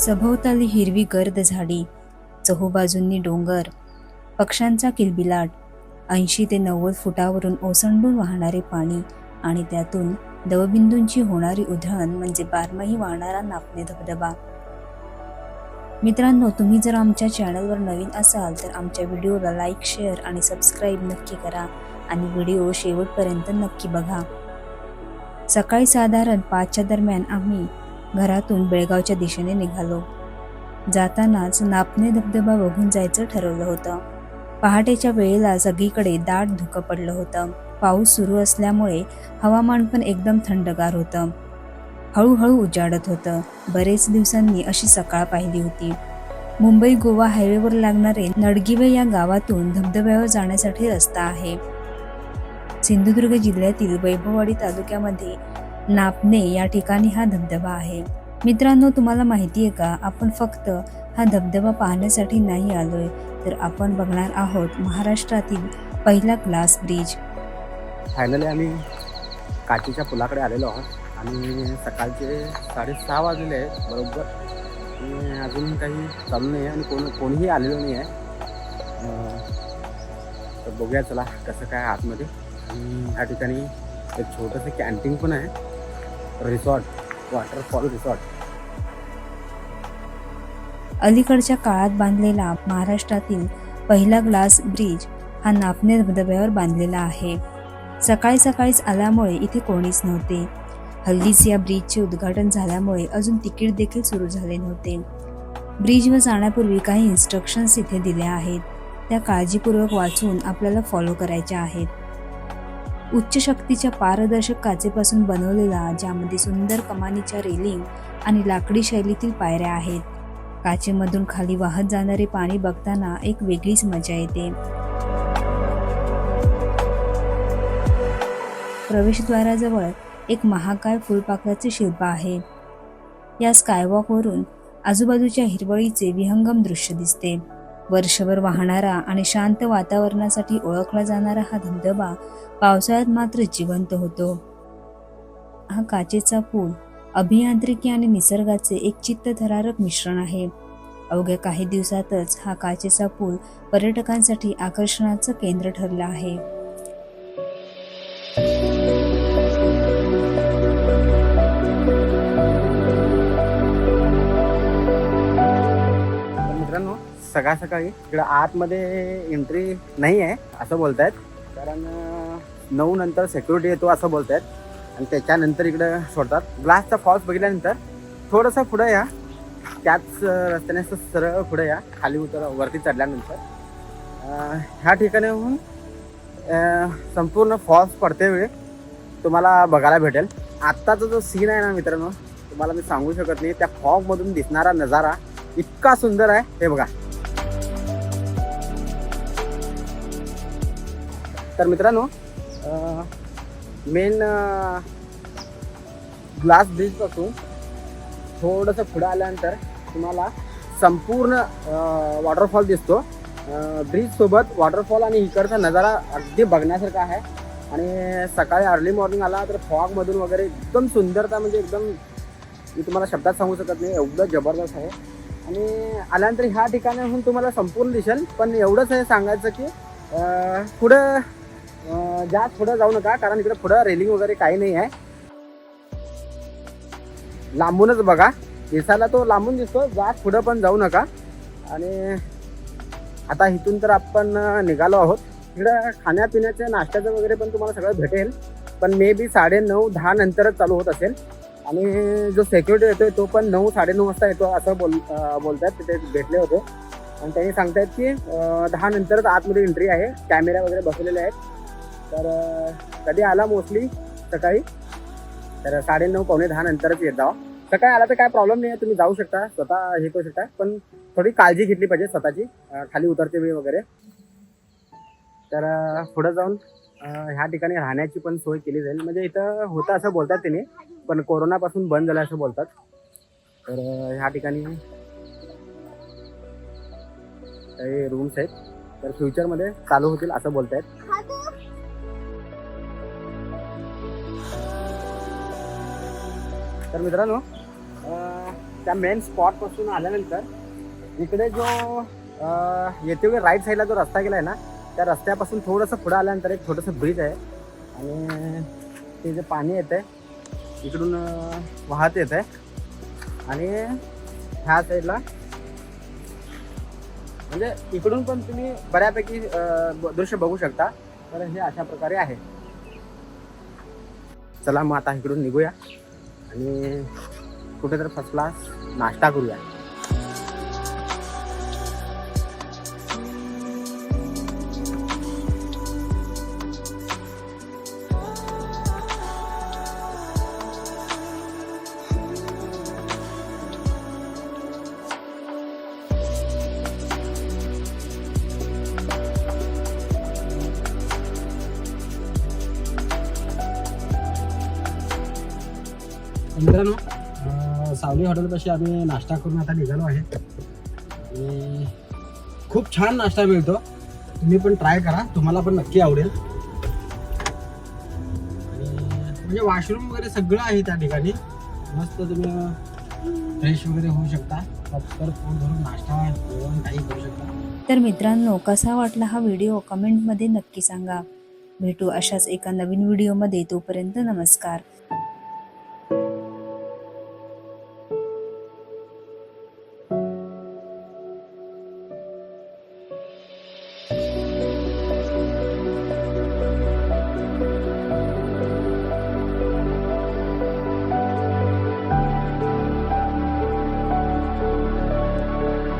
सभोवताली हिरवी गर्द झाडी चहूबाजूंनी डोंगर पक्ष्यांचा किलबिलाट ऐंशी ते नव्वद फुटावरून ओसंडून वाहणारे पाणी आणि त्यातून दवबिंदूंची होणारी उधळण म्हणजे बारमाही वाहणारा नापणे धबधबा. मित्रांनो तुम्ही जर आमच्या चॅनलवर नवीन असाल तर आमच्या व्हिडिओला लाईक शेअर आणि सबस्क्राईब नक्की करा आणि व्हिडिओ शेवटपर्यंत नक्की बघा. सकाळी साधारण पाचच्या दरम्यान आम्ही घरातून बेळगावच्या दिशेने निघालो. जातानाच नापणे धबधबा बघून जायचं ठरवलं होतं. पहाटेच्या वेळेला सगळीकडे दाट धुकं पडलं होतं. पाऊस सुरू असल्यामुळे हवामान पण एकदम थंडगार होतं. हळूहळू उजाडत होतं. बरेच दिवसांनी अशी सकाळ पाहिली होती. मुंबई गोवा हायवेवर लागणारे नडगिवे या गावातून धबधब्यावर जाण्यासाठी रस्ता आहे. सिंधुदुर्ग जिल्ह्यातील वैभववाडी तालुक्यामध्ये नापणे या ठिकाणी हा धबधबा आहे. मित्रांनो तुम्हाला माहिती आहे का? आपण फक्त हा धबधबा पाहण्यासाठी नाही आलोय तर आपण बघणार आहोत महाराष्ट्रातील पहिला ग्लास ब्रिज फायनली आम्ही काठीच्या पुलाकडे आलेलो आहोत आणि सकाळचे साडेसहा वाजले आहेत बरोबर. आणि अजून काही चालू नाही आहे आणि कोण कोणीही आलेलं नाही आहे. तर बघूया चला कसं काय आतमध्ये. आणि ह्या ठिकाणी एक छोटंसं कॅन्टीन पण आहे. रिसॉर्ट वॉटरफॉल रिसॉर्ट अलीकडच्या काळात बांधलेला महाराष्ट्रातील पहिला ग्लास ब्रिज हा नापणे धबधब्यावर बांधलेला आहे. सकाळी सकाळीच आल्यामुळे इथे कोणीच नव्हते. हल्लीच या ब्रिजचे उद्घाटन झाल्यामुळे अजून तिकीट देखील सुरू झाले नव्हते. ब्रिजवर जाण्यापूर्वी काही इन्स्ट्रक्शन्स इथे दिल्या आहेत. त्या काळजीपूर्वक वाचून आपल्याला फॉलो करायच्या आहेत. उच्च शक्तीच्या पारदर्शक काचेपासून बनवलेला ज्यामध्ये सुंदर कमानीच्या रेलिंग आणि लाकडी शैलीतील पायऱ्या आहेत. काचेमधून खाली वाहत जाणारे पाणी बघताना एक वेगळीच मजा येते. प्रवेशद्वाराजवळ एक महाकाय फुलपाखराचे शिल्प आहे. या स्कायवॉकवरून आजूबाजूच्या हिरवळीचे विहंगम दृश्य दिसते. वर्षभर वाहणारा आणि शांत वातावरणासाठी ओळखला जाणारा हा धबधबा पावसाळ्यात मात्र जिवंत होतो. हा काचेचा पूल अभियांत्रिकी आणि निसर्गाचे एक चित्तथरारक मिश्रण आहे. अवघ्या काही दिवसातच हा काचेचा पूल पर्यटकांसाठी आकर्षणाचं केंद्र ठरलं आहे. सकाळ सकाळी. इकडं आतमध्ये एंट्री नाही आहे असं बोलतायत. कारण नऊ नंतर सेक्युरिटी येतो असं बोलतायत. आणि त्याच्यानंतर इकडं सोडतात. ग्लासचा फॉल्स बघितल्यानंतर थोडंसं पुढं या. त्याच रस्त्याने सरळ पुढं या. खाली उतर वरती चढल्यानंतर. ह्या ठिकाणाहून संपूर्ण फॉल्स पडते वेळ. तुम्हाला बघायला भेटेल. आत्ताचा जो सीन आहे ना मित्रांनो तुम्हाला मी सांगू शकत नाही. त्या फॉगमधून दिसणारा नजारा इतका सुंदर आहे. हे बघा. तर मित्रांनो मेन ग्लास ब्रिजपासून थोडंसं पुढं आल्यानंतर तुम्हाला संपूर्ण वॉटरफॉल दिसतो. ब्रिजसोबत वॉटरफॉल आणि इकडचा नजारा अगदी बघण्यासारखा आहे. आणि सकाळी अर्ली मॉर्निंग आला तर फॉगमधून वगैरे एकदम सुंदरता म्हणजे एकदम मी तुम्हाला शब्दात सांगू शकत नाही एवढं जबरदस्त आहे. आणि आल्यानंतर ह्या ठिकाणाहून तुम्हाला संपूर्ण दिसेल पण एवढंच हे सांगायचं की पुढं जास्त पुढं जाऊ नका कारण इकडे पुढं रेलिंग वगैरे काही नाही आहे. लांबूनच बघा. दिसायला तो लांबून दिसतो जास्त पुढं पण जाऊ नका. आणि आता इथून तर आपण निघालो आहोत. इकडं खाण्यापिण्याचं नाश्त्याचं वगैरे पण तुम्हाला सगळं भेटेल. पण मे बी साडे नऊ दहा नंतरच चालू होत असेल. आणि जो सेक्युरिटी येतोय तो पण नऊ साडेनऊ वाजता येतो असं बोल बोलतात तिथे भेटले होते. आणि त्यांनी सांगतायत की दहा नंतरच आतमध्ये एंट्री आहे. कॅमेरा वगैरे बसवलेले आहेत. तर कधी आला मोस्टली सकाळी? तर साडेनऊ पावणे दहा नंतरच येत जावा. सकाळी आला तर काय प्रॉब्लेम नाही तुम्ही जाऊ शकता. स्वतः हे करू शकता. पण थोडी काळजी घेतली पाहिजे स्वतःची खाली उतरते वेळ वगैरे. तर पुढं जाऊन ह्या ठिकाणी राहण्याची पण सोय केली जाईल. म्हणजे इथं होतं असं बोलतात त्यांनी पण कोरोनापासून बंद झालं असं बोलतात. तर ह्या ठिकाणी काही रूम्स आहेत. तर फ्युचरमध्ये चालू होतील असं बोलत आहेत तर मित्रांनो त्या मेन स्पॉटपासून आल्यानंतर इकडे जो अं, येते राईट साईडला जो रस्ता गेला आहे ना त्या रस्त्यापासून थोडंसं पुढं आल्यानंतर एक छोटंसं ब्रिज आहे. आणि ते जे पाणी येतं आहे इकडून वाहत येत आहे आणि ह्या साईडला म्हणजे इकडून पण तुम्ही बऱ्यापैकी दृश्य बघू शकता. तर हे अशा प्रकारे आहे. चला मग आता इकडून निघूया. आणि कुठेतरी फर्स्ट क्लास नाश्ता करूया. मित्रांनो सावली हॉटेलपाशी आम्ही नाश्ता करून आता निघालो आहे. आणि खूप छान नाश्ता मिळतो. तुम्ही पण ट्राय करा. तुम्हाला पण नक्की आवडेल. आणि म्हणजे वॉशरूम वगैरे सगळं आहे त्या ठिकाणी. मस्त तुम्ही फ्रेश वगैरे होऊ शकता. प्रॉपर फोन भरून नाश्ता जेवण काही करू शकता. तर मित्रांनो कसा वाटला हा व्हिडिओ कमेंटमध्ये नक्की सांगा. भेटू अशाच एका नवीन व्हिडिओमध्ये तोपर्यंत नमस्कार.